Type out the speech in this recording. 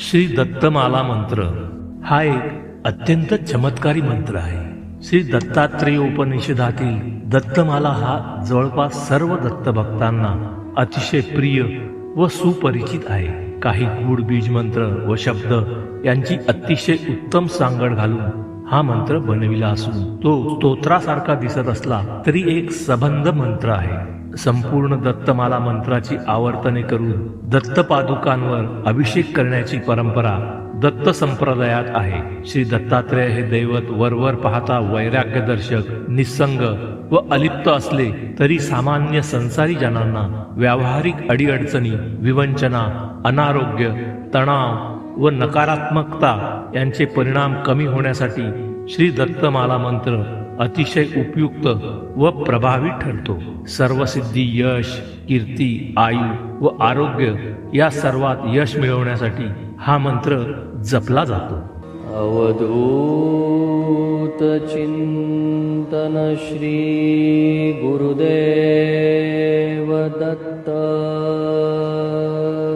श्री दत्तमाला मंत्र. हा एक अत्यंत चमत्कारी मंत्र आहे. श्री दत्तात्रेय उपनिषदातील दत्तमाला हा जवळपास सर्व दत्त भक्तांना अतिशय प्रिय व सुपरिचित आहे. काही गूढ बीज मंत्र व शब्द यांची अतिशय उत्तम सांगड घालून हा मंत्र बनविला असून तो स्तोत्रासारखा दिसत असला तरी एक सबंध मंत्र आहे. संपूर्ण दत्तमाला मंत्राची आवर्तने करून दत्त पादुकांवर अभिषेक करण्याची परंपरा दत्त संप्रदायात आहे. श्री दत्तात्रेय हे दैवत वरवर पाहता वैराग्यदर्शक निसंग व अलिप्त असले तरी सामान्य संसारी जनांना व्यावहारिक अडीअडचणी विवंचना अनारोग्य तणाव व नकारात्मकता यांचे परिणाम कमी होण्यासाठी श्री दत्तमाला मंत्र अतिशय उपयुक्त व प्रभावी ठरतो. सर्वसिद्धी यश कीर्ती आयु व आरोग्य या सर्वात यश मिळवण्यासाठी हा मंत्र जपला जातो. अवधूत चिंतन श्री गुरुदेव दत्त